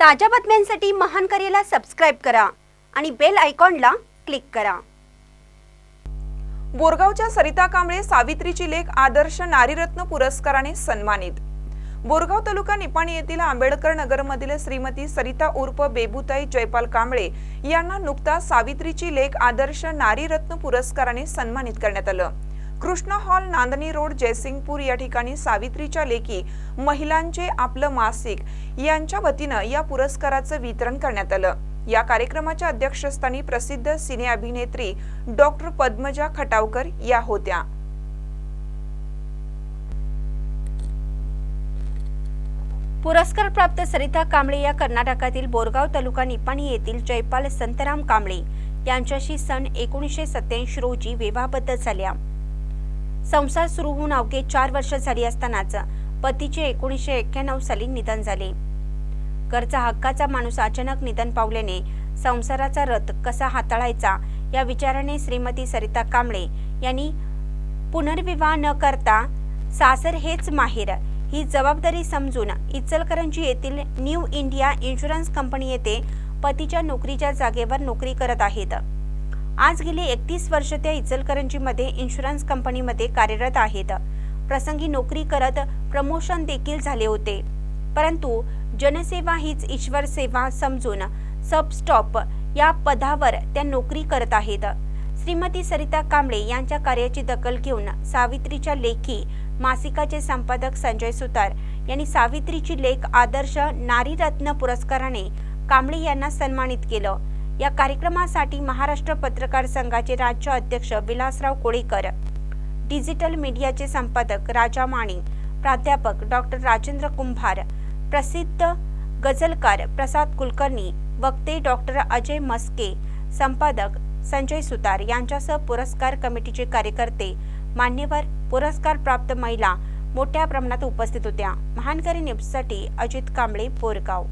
ताज्या बातम्यांसाठी महान करेला सबस्क्राईब करा आणि बेल आयकॉनला क्लिक करा. बोरगावच्या सरिता कांबळे सावित्रीची लेख आदर्श नारीरत्न पुरस्काराने सन्मानित. बोरगाव तालुका निपाणी येथील आंबेडकर नगरमधील श्रीमती सरिता उर्फ बेबुताई जयपाल कांबळे यांना नुकताच सावित्रीची लेख आदर्श नारीरत्न पुरस्काराने सन्मानित करण्यात आलं. कृष्ण हॉल नांदणी रोड जयसिंगपूर या ठिकाणी सावित्रीच्या लेखी महिलांचे आपलं मासिक यांच्या वतीनं या पुरस्काराचं वितरण करण्यात आलं. या कार्यक्रमाच्या अध्यक्षस्थानी प्रसिद्ध सिने अभिनेत्री डॉक्टर पद्मजा खटावकर या होत्या. पुरस्कार प्राप्त सरिता कांबळे या कर्नाटकातील बोरगाव तालुका निपाणी येथील जयपाल संतराम कांबळे यांच्याशी सन एकोणीसशे सत्याऐंशी रोजी विवाहबद्ध झाल्या. संसार सुरू होऊन अवघे चार वर्ष झाली असतानाच पतीचे एकोणीसशे एक्क्याण्णव साली निधन झाले. घरचा हक्काचा माणूस अचानक निधन पावल्याने संसाराचा रथ कसा हाताळायचा या विचाराने श्रीमती सरिता कांबळे यांनी पुनर्विवाह न करता सासर हेच माहेर ही जबाबदारी समजून इचलकरंजी येथील न्यू इंडिया इन्शुरन्स कंपनी येथे पतीच्या नोकरीच्या जागेवर नोकरी करत आहेत. आज गेली एकतीस वर्ष त्या इचलकरंजीमध्ये इन्शुरन्स कंपनीमध्ये कार्यरत आहेत. प्रसंगी नोकरी करत प्रमोशन देखील झाले होते. परंतु जनसेवा हीच ईश्वर सेवा समजून सब स्टॉप या पदावर त्या नोकरी करत आहेत. श्रीमती सरिता कांबळे यांच्या कार्याची दखल घेऊन सावित्रीच्या लेखी मासिकाचे संपादक संजय सुतार यांनी सावित्रीची लेख आदर्श नारीरत्न पुरस्काराने कांबळे यांना सन्मानित केलं. या कार्यक्रमासाठी महाराष्ट्र पत्रकार संघाचे राज्य अध्यक्ष विलासराव कोळीकर डिजिटल मीडियाचे संपादक राजा माणी प्राध्यापक डॉक्टर राजेंद्र कुंभार प्रसिद्ध गझलकार प्रसाद कुलकर्णी वक्ते डॉक्टर अजय मस्के संपादक संजय सुतार यांच्यासह पुरस्कार कमिटीचे कार्यकर्ते मान्यवर पुरस्कार प्राप्त महिला मोठ्या प्रमाणात उपस्थित होत्या. महानकरी न्यूजसाठी अजित कांबळे बोरगाव.